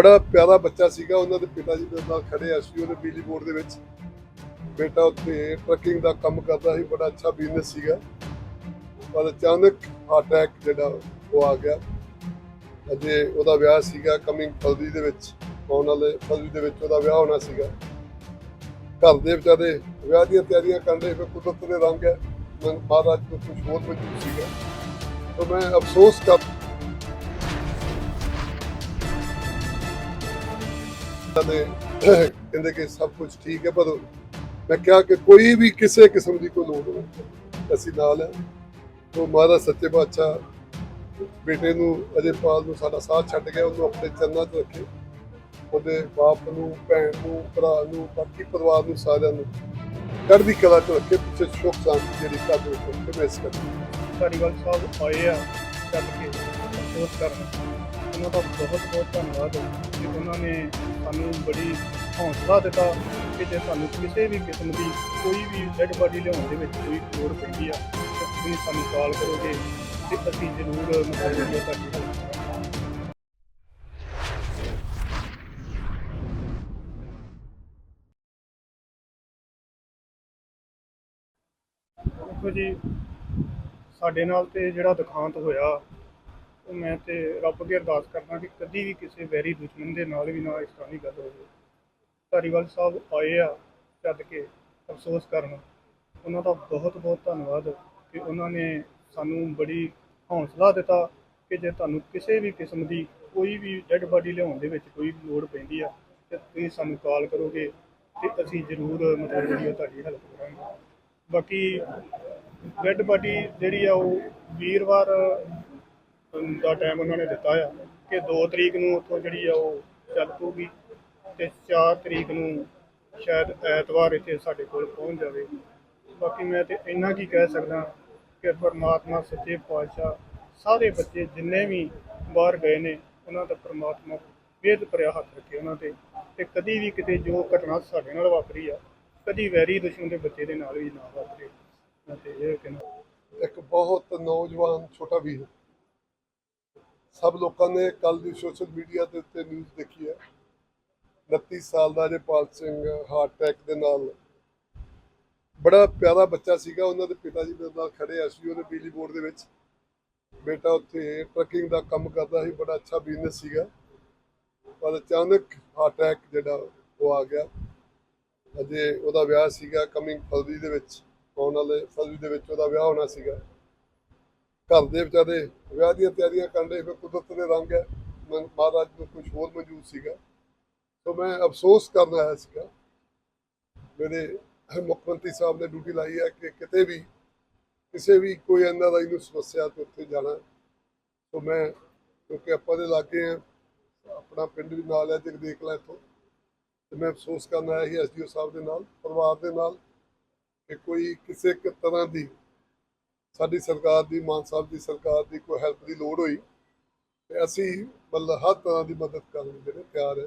ਬੜਾ ਪਿਆਰਾ ਬੱਚਾ ਸੀਗਾ, ਉਹਨਾਂ ਦੇ ਪਿਤਾ ਜੀ ਦੇ ਨਾਲ ਖੜੇ ਐਸਪੀਓ ਦੇ ਬਿਜਲੀ ਬੋਰਡ ਦੇ ਵਿੱਚ ਬੇਟਾ ਉੱਥੇ ਟਰੱਕਿੰਗ ਦਾ ਕੰਮ ਕਰਦਾ ਸੀ, ਬੜਾ ਅੱਛਾ ਬਿਜ਼ਨਸ ਸੀਗਾ। ਪਰ ਅਚਾਨਕ ਹਾਰਟ ਅਟੈਕ ਜਿਹੜਾ, ਉਹ ਆ ਗਿਆ। ਅਜੇ ਉਹਦਾ ਵਿਆਹ ਸੀਗਾ ਕਮਿੰਗ ਫਰਵਰੀ ਦੇ ਵਿੱਚ, ਆਉਣ ਵਾਲੇ ਫਰਵਰੀ ਦੇ ਵਿੱਚ ਉਹਦਾ ਵਿਆਹ ਹੋਣਾ ਸੀਗਾ। ਘਰ ਦੇ ਵਿਚਾਰੇ ਵਿਆਹ ਦੀਆਂ ਤਿਆਰੀਆਂ ਕਰਨ ਦੇ ਫਿਰ ਕੁਦਰਤ ਦੇ ਰੰਗ ਹੈ। ਮੈਂ ਮਹਾਰਾਜ ਨੂੰ ਕੁਝ ਹੋਰ ਮਜ਼ਬੂਰ ਸੀਗਾ। ਤਾਂ ਮੈਂ ਅਫਸੋਸ ਕਰ ਨੇ, ਕਹਿੰਦੇ ਕਿ ਸਭ ਕੁਝ ਠੀਕ ਹੈ, ਪਰ ਮੈਂ ਕਿਹਾ ਕਿ ਕੋਈ ਵੀ ਕਿਸੇ ਕਿਸਮ ਦੀ ਕੋਈ ਲੋੜ ਨਹੀਂ। ਅਸੀਂ ਨਾਲ ਹੈ। ਉਹ ਮਹਾਰਾਜ ਸੱਚੇ ਬਾਦਸ਼ਾਹ ਬੇਟੇ ਨੂੰ ਅਜੇ ਪਾਲ ਨੂੰ ਸਾਡਾ ਸਾਥ ਛੱਡ ਗਿਆ, ਉਹਨੂੰ ਆਪਣੇ ਚਰਨਾਂ 'ਚ ਰੱਖੇ। ਉਹਦੇ ਬਾਪ ਨੂੰ, ਭੈਣ ਨੂੰ, ਭਰਾ ਨੂੰ, ਬਾਕੀ ਪਰਿਵਾਰ ਨੂੰ ਸਾਰਿਆਂ ਨੂੰ ਚੜ੍ਹਦੀ ਕਲਾ 'ਚ ਰੱਖੇ, ਪਿੱਛੇ ਸੁੱਖ ਸ਼ਾਂਤੀ ਜਿਹੜੀ ਘਰ ਕੇ ਮੈਂ ਇਸ ਕਰਦਾ। ਧਾਰੀਵਾਲ ਸਾਹਿਬ ਆਏ ਆ ਚੱਲ ਕੇ, ਅਫਸੋਸ ਕਰਨ। ਉਹਨਾਂ ਦਾ ਬਹੁਤ ਬਹੁਤ ਧੰਨਵਾਦ ਕਿ ਉਹਨਾਂ ਨੇ ਸਾਨੂੰ ਬੜੀ ਹੌਸਲਾ ਦਿੱਤਾ ਕਿ ਜੇ ਸਾਨੂੰ ਕਿਸੇ ਵੀ ਕਿਸਮ ਦੀ ਕੋਈ ਵੀ ਡੈਡ ਬਾਡੀ ਲਿਆਉਣ ਦੇ ਵਿੱਚ ਕੋਈ ਲੋੜ ਪੈਂਦੀ ਆ, ਤਾਂ ਤੁਸੀਂ ਸਾਨੂੰ ਕਾਲ ਕਰੋਗੇ ਤੇ ਅਸੀਂ ਜ਼ਰੂਰ ਮਦਦ ਕਰਾਂਗੇ। ਦੇਖੋ ਜੀ, ਸਾਡੇ ਨਾਲ ਤੇ ਜਿਹੜਾ ਦੁਖਾਂਤ ਹੋਇਆ ਮੈਂ ਤੇ ਰੱਬ ਅੱਗੇ ਅਰਦਾਸ ਕਰਦਾ ਕਿ ਕਦੀ ਵੀ ਕਿਸੇ ਵੈਰੀ ਦੁਸ਼ਮਣ ਦੇ ਨਾਲ ਵੀ ਨਾ ਇਸ ਤਰ੍ਹਾਂ ਦੀ ਗੱਲ ਹੋਵੇ। ਧਾਰੀਵਾਲ ਸਾਹਿਬ ਆਏ ਆ ਛੱਡ ਕੇ ਅਫਸੋਸ ਕਰਨ। ਉਹਨਾਂ ਦਾ ਬਹੁਤ ਬਹੁਤ ਧੰਨਵਾਦ ਕਿ ਉਹਨਾਂ ਨੇ ਸਾਨੂੰ ਬੜੀ ਹੌਸਲਾ ਦਿੱਤਾ ਕਿ ਜੇ ਤੁਹਾਨੂੰ ਕਿਸੇ ਵੀ ਕਿਸਮ ਦੀ ਕੋਈ ਵੀ ਡੈਡ ਬਾਡੀ ਲਿਆਉਣ ਦੇ ਵਿੱਚ ਕੋਈ ਲੋੜ ਪੈਂਦੀ ਆ, ਤੇ ਤੁਸੀਂ ਸਾਨੂੰ ਕਾਲ ਕਰੋਗੇ ਤੇ ਅਸੀਂ ਜ਼ਰੂਰ ਮਤਲਬ ਜਿਹੜੀ ਉਹ ਤੁਹਾਡੀ ਹੈਲਪ ਕਰਾਂਗੇ। ਬਾਕੀ ਡੈਡ ਬਾਡੀ ਜਿਹੜੀ ਆ ਉਹ ਵੀਰਵਾਰ ਦਾ ਟਾਈਮ ਉਹਨਾਂ ਨੇ ਦਿੱਤਾ ਆ ਕਿ 2 ਤਰੀਕ ਨੂੰ ਉੱਥੋਂ ਜਿਹੜੀ ਆ ਉਹ ਚੱਲ ਪਊਗੀ ਤੇ 4 ਤਰੀਕ ਨੂੰ ਸ਼ਾਇਦ ਐਤਵਾਰ ਇੱਥੇ ਸਾਡੇ ਕੋਲ ਪਹੁੰਚ ਜਾਵੇ। ਬਾਕੀ ਮੈਂ ਤੇ ਇੰਨਾ ਕੀ ਕਹਿ ਸਕਦਾ ਕਿ ਪਰਮਾਤਮਾ, ਸੱਚੇ ਪਾਤਸ਼ਾਹ ਸਾਰੇ ਬੱਚੇ ਜਿੰਨੇ ਵੀ ਬਾਹਰ ਗਏ ਨੇ, ਉਹਨਾਂ ਦਾ ਪਰਮਾਤਮਾ ਵੇਦ ਭਰਿਆ ਹੱਥ ਰੱਖੇ ਉਹਨਾਂ ਤੇ ਤੇ ਕਦੀ ਵੀ ਕਿਤੇ ਜੋ ਘਟਨਾ ਸਾਡੇ ਨਾਲ ਵਾਪਰੀ ਆ, ਕਦੀ ਵੈਰੀ ਦੁਸ਼ਮਣ ਦੇ ਬੱਚੇ ਦੇ ਨਾਲ ਵੀ ਨਾ ਵਾਪਰੇ। ਮੈਂ ਤੇ ਇਹ ਕਹਿੰਦਾ ਇੱਕ ਬਹੁਤ ਨੌਜਵਾਨ ਛੋਟਾ ਵੀਰ ਸਭ ਲੋਕਾਂ ਨੇ ਕੱਲ ਦੀ ਸੋਸ਼ਲ ਮੀਡੀਆ ਦੇ ਉੱਤੇ ਨਿਊਜ਼ ਦੇਖੀ ਹੈ। 29 ਸਾਲ ਦਾ ਜੇਪਾਲ ਸਿੰਘ ਹਾਰਟ ਅਟੈਕ ਦੇ ਨਾਲ। ਬੜਾ ਪਿਆਰਾ ਬੱਚਾ ਸੀਗਾ, ਉਹਨਾਂ ਦੇ ਪਿਤਾ ਜੀ ਮੇਰੇ ਨਾਲ ਖੜੇ ਐਸਪੀਓ ਦੇ ਬਿਜਲੀ ਬੋਰਡ ਦੇ ਵਿੱਚ। ਬੇਟਾ ਉੱਥੇ ਟਰੱਕਿੰਗ ਦਾ ਕੰਮ ਕਰਦਾ ਸੀ, ਬੜਾ ਅੱਛਾ ਬਿਜ਼ਨਸ ਸੀਗਾ। ਪਰ ਅਚਾਨਕ ਹਾਰਟ ਅਟੈਕ ਜਿਹੜਾ, ਉਹ ਆ ਗਿਆ। ਅਜੇ ਉਹਦਾ ਵਿਆਹ ਸੀਗਾ ਕਮਿੰਗ ਫਰਵਰੀ ਦੇ ਵਿੱਚ, ਆਉਣ ਵਾਲੇ ਫਰਵਰੀ ਦੇ ਵਿੱਚ ਉਹਦਾ ਵਿਆਹ ਹੋਣਾ ਸੀਗਾ। ਘਰ ਦੇ ਵਿਚਾਰੇ ਵਿਆਹ ਦੀਆਂ ਤਿਆਰੀਆਂ ਕਰਨ ਦੇ ਫਿਰ ਕੁਦਰਤ ਦੇ ਰੰਗ ਹੈ। ਮੈਂ ਮਹਾਰਾਜ ਨੂੰ ਕੁਝ ਹੋਰ ਮੌਜੂਦ ਸੀਗਾ। ਸੋ ਮੈਂ ਅਫਸੋਸ ਕਰਨ ਆਇਆ ਸੀਗਾ। ਮੇਰੇ ਮੁੱਖ ਮੰਤਰੀ ਸਾਹਿਬ ਨੇ ਡਿਊਟੀ ਲਾਈ ਹੈ ਕਿ ਕਿਤੇ ਵੀ ਕਿਸੇ ਵੀ ਕੋਈ ਐਨਆਰਆਈ ਨੂੰ ਸਮੱਸਿਆ ਤੇ ਉੱਥੇ ਜਾਣਾ। ਸੋ ਮੈਂ, ਕਿਉਂਕਿ ਆਪਾਂ ਦੇ ਲਾਗੇ ਆ ਆਪਣਾ ਪਿੰਡ ਵੀ ਨਾਲ ਹੈ ਜਗਦੇਖ ਲੈ ਇੱਥੋਂ। ਤੇ ਮੈਂ ਅਫਸੋਸ ਕਰਨ ਆਇਆ ਸੀ ਐਸਡੀਓ ਸਾਹਿਬ ਦੇ ਨਾਲ, ਪਰਿਵਾਰ ਦੇ ਨਾਲ ਕਿ ਕੋਈ ਕਿਸੇ ਇੱਕ ਤਰ੍ਹਾਂ ਦੀ ਸਾਡੀ ਸਰਕਾਰ ਦੀ, ਮਾਨ ਸਾਹਿਬ ਦੀ ਸਰਕਾਰ ਦੀ ਕੋਈ ਹੈਲਪ ਦੀ ਲੋੜ ਹੋਈ, ਤੇ ਅਸੀਂ ਮਤਲਬ ਹਰ ਤਰ੍ਹਾਂ ਦੀ ਮਦਦ ਕਰਨ ਨੂੰ ਜਿਹੜੇ ਤਿਆਰ ਹੈ।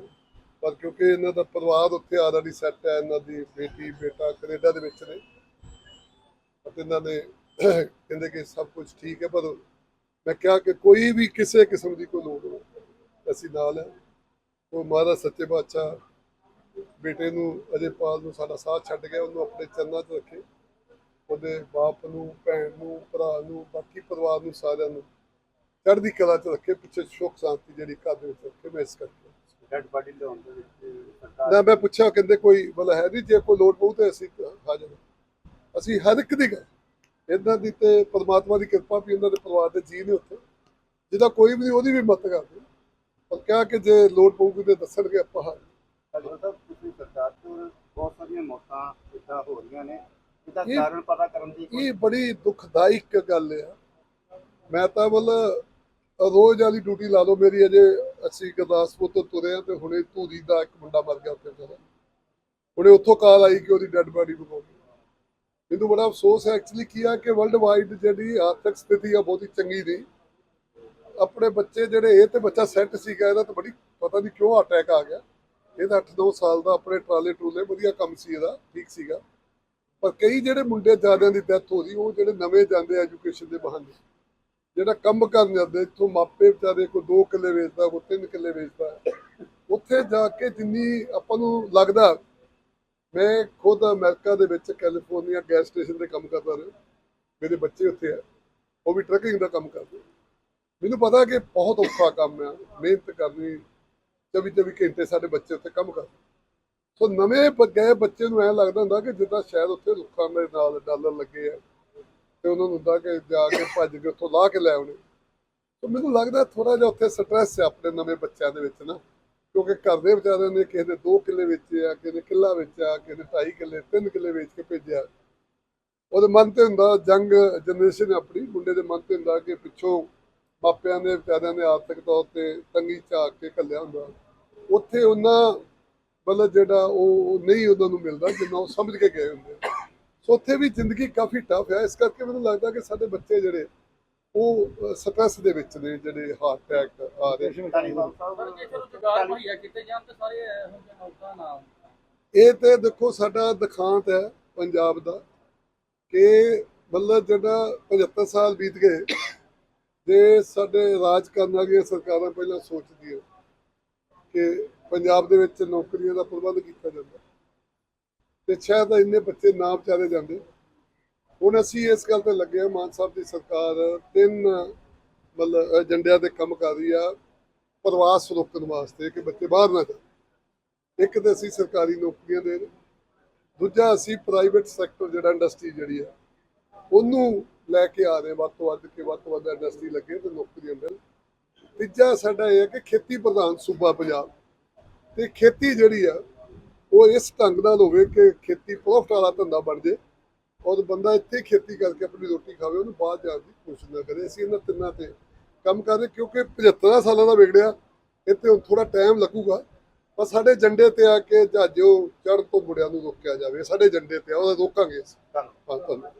ਪਰ ਕਿਉਂਕਿ ਇਹਨਾਂ ਦਾ ਪਰਿਵਾਰ ਉੱਥੇ ਆਲਰੇਡੀ ਸੈੱਟ ਹੈ, ਇਹਨਾਂ ਦੀ ਬੇਟੀ, ਬੇਟਾ ਕੈਨੇਡਾ ਦੇ ਵਿੱਚ ਨੇ। ਅਤੇ ਇਹਨਾਂ ਨੇ ਕਹਿੰਦੇ ਕਿ ਸਭ ਕੁਝ ਠੀਕ ਹੈ, ਪਰ ਮੈਂ ਕਿਹਾ ਕਿ ਕੋਈ ਵੀ ਕਿਸੇ ਕਿਸਮ ਦੀ ਕੋਈ ਲੋੜ ਹੋਵੇ ਅਸੀਂ ਨਾਲ ਹੈ। ਉਹ ਮਹਾਰਾਜ ਸੱਚੇ ਬਾਦਸ਼ਾਹ ਬੇਟੇ ਨੂੰ ਅਜੇ ਪਾਲ ਨੂੰ ਸਾਡਾ ਸਾਥ ਛੱਡ ਗਿਆ, ਉਹਨੂੰ ਆਪਣੇ ਚਰਨਾਂ 'ਚ ਰੱਖੇ। ਉਹਦੇ ਬਾਪ ਨੂੰ ਭੈਣ ਨੂੰ ਭਰਾ ਨੂੰ ਬਾਕੀ ਪਰਿਵਾਰ ਨੂੰ ਸਾਰਿਆਂ ਨੂੰ ਚੜ੍ਹਦੀ ਕਲਾ 'ਚ ਰੱਖੇ ਪਿੱਛੇ ਸੁੱਖ ਸ਼ਾਂਤੀ ਜਿਹੜੀ ਘਰ ਦੇ ਵਿੱਚ ਰੱਖੇ ਮੈਂ ਇਸ ਕਰਕੇ। ਡੈਡ ਬਾਡੀ ਲਿਆਉਣ ਦੇ ਵਿੱਚ ਨਾ ਮੈਂ ਪੁੱਛਿਆ ਕਹਿੰਦੇ ਕੋਈ ਮਤਲਬ ਹੈ ਨਹੀਂ ਜੇ ਕੋਈ ਲੋੜ ਪਊ ਤੇ ਅਸੀਂ ਹਾਜ਼ਰ। ਅਸੀਂ ਹਰ ਇੱਕ ਦੀ ਗੱਲ ਦੀ ਤੇ ਪਰਮਾਤਮਾ ਦੀ ਕਿਰਪਾ ਵੀ ਉਹਨਾਂ ਦੇ ਪਰਿਵਾਰ ਦੇ ਜੀ ਨੇ ਉੱਥੇ। ਜਿਹਦਾ ਕੋਈ ਵੀ ਨਹੀਂ ਉਹਦੀ ਵੀ ਮਦਦ ਕਰਦੇ। ਪਰ ਕਿਹਾ ਕਿ ਜੇ ਲੋੜ ਪਊਗੀ ਤੇ ਦੱਸਣਗੇ ਆਪਾਂ ਹਾਜ਼ਰ। ਡਾਕਟਰ ਸਾਹਿਬ ਤੁਸੀਂ ਸਰਕਾਰ ਤੋਂ ਬਹੁਤ ਸਾਰੀਆਂ ਮੌਤਾਂ ਇਦਾਂ ਹੋ ਰਹੀਆਂ ਨੇ। ਇਹਦਾ ਇਹ- ਕਾਰਨ ਪਤਾ ਕਰਨ ਦੀ ਕੋਈ ਇਹ ਬੜੀ ਦੁਖਦਾਇਕ ਗੱਲ ਆ ਮੈਂ ਤਾਂ ਮਤਲਬ ਰੋਜ਼ ਵਾਲੀ ਡਿਊਟੀ ਲਾ ਲਓ ਮੇਰੀ ਅਜੇ ਅਸੀਂ ਗੁਰਦਾਸਪੁਰ ਤੋਂ ਤੁਰੇ ਆ ਤੇ ਹੁਣੇ ਧੂਰੀ ਦਾ ਇੱਕ ਮੁੰਡਾ ਮਰ ਗਿਆ ਉੱਥੇ ਵਿਚਾਰਾ ਹੁਣੇ ਉੱਥੋਂ ਕਾਲ ਆਈ ਕਿ ਉਹਦੀ ਡੈੱਡ ਬਾਡੀ ਮੰਗਾਉਣੀ ਮੈਨੂੰ ਬੜਾ ਅਫਸੋਸ ਹੈ ਐਕਚੁਅਲੀ ਕੀ ਆ ਕਿ ਵਰਲਡ ਵਾਈਡ ਜਿਹੜੀ ਆਰਥਿਕ ਸਥਿਤੀ ਆ ਬਹੁਤੀ ਚੰਗੀ ਨਹੀਂ। ਆਪਣੇ ਬੱਚੇ ਜਿਹੜੇ ਇਹ ਤੇ ਬੱਚਾ ਸੈੱਟ ਸੀਗਾ ਇਹਦਾ ਤਾਂ ਬੜੀ ਪਤਾ ਨਹੀਂ ਕਿਉਂ ਅਟੈਕ ਆ ਗਿਆ। ਇਹਦਾ 8-9 ਸਾਲ ਦਾ ਆਪਣੇ ਟਰਾਲੇ ਟਰੂਲੇ ਵਧੀਆ ਕੰਮ ਸੀ ਇਹਦਾ ਠੀਕ ਸੀਗਾ। ਪਰ ਕਈ ਜਿਹੜੇ ਮੁੰਡੇ ਜ਼ਿਆਦਿਆਂ ਦੀ ਡੈਥ ਹੋ ਰਹੀ, ਉਹ ਜਿਹੜੇ ਨਵੇਂ ਜਾਂਦੇ ਐਜੂਕੇਸ਼ਨ ਦੇ ਬਹਾਨੇ, ਜਿਹੜਾ ਕੰਮ ਕਰਨ ਜਾਂਦੇ, ਇੱਥੋਂ ਮਾਪੇ ਵਿਚਾਰੇ ਕੋਈ 2 ਕਿੱਲੇ ਵੇਚਦਾ, ਕੋਈ 3 ਕਿੱਲੇ ਵੇਚਦਾ, ਉੱਥੇ ਜਾ ਕੇ ਜਿੰਨੀ ਆਪਾਂ ਨੂੰ ਲੱਗਦਾ, ਮੈਂ ਖੁਦ ਅਮਰੀਕਾ ਦੇ ਵਿੱਚ ਕੈਲੀਫੋਰਨੀਆ ਗੈਸ ਸਟੇਸ਼ਨ ਤੇ ਕੰਮ ਕਰਦਾ ਰਿਹਾ, ਮੇਰੇ ਬੱਚੇ ਉੱਥੇ ਆ, ਉਹ ਵੀ ਟਰੱਕਿੰਗ ਦਾ ਕੰਮ ਕਰਦੇ ਮੈਨੂੰ ਪਤਾ ਕਿ ਬਹੁਤ ਔਖਾ ਕੰਮ ਆ, ਮਿਹਨਤ ਕਰਨੀ 24 24 ਘੰਟੇ ਸਾਡੇ ਬੱਚੇ ਉੱਥੇ ਕੰਮ ਕਰਦੇ ਸੋ ਨਵੇਂ ਗਏ ਬੱਚੇ ਨੂੰ ਐ ਲੱਗਦਾ ਹੁੰਦਾ ਕਿ ਜਿੱਦਾਂ ਸ਼ਾਇਦ ਉੱਥੇ ਰੁੱਖਾਂ ਦੇ ਨਾਲ ਡਾਲਰ ਲੱਗੇ ਆ ਤੇ ਉਹਨਾਂ ਨੂੰ ਹੁੰਦਾ ਕਿ ਜਾ ਕੇ ਭੱਜ ਕੇ ਉੱਥੋਂ ਲਾਹ ਕੇ ਲੈ ਆਉਣੇ। ਸੋ ਮੈਨੂੰ ਲੱਗਦਾ ਥੋੜਾ ਜਿਹਾ ਉੱਥੇ ਸਟ੍ਰੈਸ ਹੈ ਆਪਣੇ ਨਵੇਂ ਬੱਚਿਆਂ ਦੇ ਵਿੱਚ ਨਾ, ਕਿਉਂਕਿ ਘਰ ਦੇ ਵਿਚਾਰਿਆਂ ਨੇ ਕਿਸੇ ਦੇ 2 ਕਿੱਲੇ ਵੇਚੇ ਆ, ਕਿਸੇ ਨੇ ਕਿੱਲਾ ਵੇਚਿਆ, ਕਿਸੇ ਨੇ 2.5 ਕਿੱਲੇ 3 ਕਿੱਲੇ ਵੇਚ ਕੇ ਭੇਜਿਆ। ਉਹਦੇ ਮਨ ਤੇ ਹੁੰਦਾ ਜੰਗ ਜਨਰੇਸ਼ਨ ਆਪਣੀ, ਮੁੰਡੇ ਦੇ ਮਨ ਤੇ ਹੁੰਦਾ ਕਿ ਪਿੱਛੋਂ ਮਾਪਿਆਂ ਨੇ ਵਿਚਾਰਿਆਂ ਨੇ ਆਰਥਿਕ ਤੌਰ ਤੇ ਤੰਗੀ ਝਾਕ ਕੇ ਕੱਲਿਆ ਹੁੰਦਾ। ਉੱਥੇ ਉਹਨਾਂ ਮਤਲਬ ਜਿਹੜਾ ਉਹ ਨਹੀਂ ਉਹਨਾਂ ਨੂੰ ਮਿਲਦਾ ਜਿੰਨਾ ਉਹ ਸਮਝ ਕੇ ਗਏ ਹੁੰਦੇ ਸੋ ਉੱਥੇ ਵੀ ਜ਼ਿੰਦਗੀ ਕਾਫੀ ਟਫ ਹੈ ਇਸ ਕਰਕੇ ਮੈਨੂੰ ਲੱਗਦਾ ਕਿ ਸਾਡੇ ਬੱਚੇ ਜਿਹੜੇ ਉਹ ਸਟ੍ਰੈਸ ਦੇ ਵਿੱਚ ਨੇ, ਜਿਹੜੇ ਹਾਰਟ ਅਟੈਕ ਆ ਰਹੇ ਇਹ ਤੇ ਦੇਖੋ ਸਾਡਾ ਦਿਖਾਂਤ ਹੈ ਪੰਜਾਬ ਦਾ ਕਿ ਮਤਲਬ ਜਿਹੜਾ 75 ਸਾਲ ਬੀਤ ਗਏ, ਜੇ ਸਾਡੇ ਰਾਜ ਕਰਨ ਵਾਲੀਆਂ ਸਰਕਾਰਾਂ ਪਹਿਲਾਂ ਸੋਚਦੀਆਂ। ਕਿ ਪੰਜਾਬ ਦੇ ਵਿੱਚ ਨੌਕਰੀਆਂ ਦਾ ਪ੍ਰਬੰਧ ਕੀਤਾ ਜਾਂਦਾ। ਤੇ ਸ਼ਾਇਦ ਇੰਨੇ ਬੱਚੇ ਨਾ ਵਿਚਾਰੇ ਜਾਂਦੇ। ਹੁਣ ਅਸੀਂ ਇਸ ਗੱਲ ਤੇ ਲੱਗੇ ਹਾਂ, ਮਾਨ ਸਾਹਿਬ ਦੀ ਸਰਕਾਰ ਤਿੰਨ ਮਤਲਬ ਏਜੰਡਿਆਂ ਤੇ ਕੰਮ ਕਰ ਰਹੀ ਆ ਪ੍ਰਵਾਸ ਰੋਕਣ ਵਾਸਤੇ ਕਿ ਬੱਚੇ ਬਾਹਰ ਨਾ ਜਾਣ। ਇੱਕ ਤੇ ਅਸੀਂ ਸਰਕਾਰੀ ਨੌਕਰੀਆਂ ਦੇ ਰਹੇ। ਦੂਜਾ ਅਸੀਂ ਪ੍ਰਾਈਵੇਟ ਸੈਕਟਰ ਜਿਹੜਾ ਇੰਡਸਟਰੀ ਜਿਹੜੀ ਆ, ਉਹਨੂੰ ਲੈ ਕੇ ਆ ਰਹੇ ਵੱਧ ਤੋਂ ਵੱਧ ਕੇ ਵੱਧ ਤੋਂ ਵੱਧ ਇੰਡਸਟਰੀ ਲੱਗੇ ਤੇ ਨੌਕਰੀਆਂ ਮਿਲ ਤੀਜਾ ਸਾਡਾ ਇਹ ਹੈ ਕਿ ਖੇਤੀ ਪ੍ਰਧਾਨ ਸੂਬਾ ਪੰਜਾਬ। ਤੇ ਖੇਤੀ ਜਿਹੜੀ ਆ ਉਹ ਇਸ ਢੰਗ ਨਾਲ ਹੋਵੇ ਕਿ ਖੇਤੀ ਪ੍ਰੋਫਿਟ ਵਾਲਾ ਧੰਦਾ ਬਣ ਜੇ ਔਰ ਬੰਦਾ ਇੱਥੇ ਖੇਤੀ ਕਰਕੇ ਆਪਣੀ ਰੋਟੀ ਖਾਵੇ ਉਹਨੂੰ ਬਾਹਰ ਜਾਣ ਦੀ ਕੋਸ਼ਿਸ਼ ਨਾ ਕਰੇ। ਅਸੀਂ ਇਹਨਾਂ ਤਿੰਨਾਂ ਤੇ ਕੰਮ ਕਰ ਰਹੇ ਕਿਉਂਕਿ 75 ਸਾਲਾਂ ਦਾ ਵਿਗੜਿਆ ਇੱਥੇ ਹੁਣ ਥੋੜਾ ਟਾਈਮ ਲੱਗੂਗਾ। ਪਰ ਸਾਡੇ ਏਜੰਡੇ ਤੇ ਆ ਕੇ ਜਹਾਜ਼ੋ ਚੜ੍ਹਨ ਤੋਂ ਮੁੜਿਆਂ ਨੂੰ ਰੋਕਿਆ ਜਾਵੇ ਸਾਡੇ ਏਜੰਡੇ ਤੇ ਆ ਉਹ ਰੋਕਾਂਗੇ ਧੰਨਵਾਦ।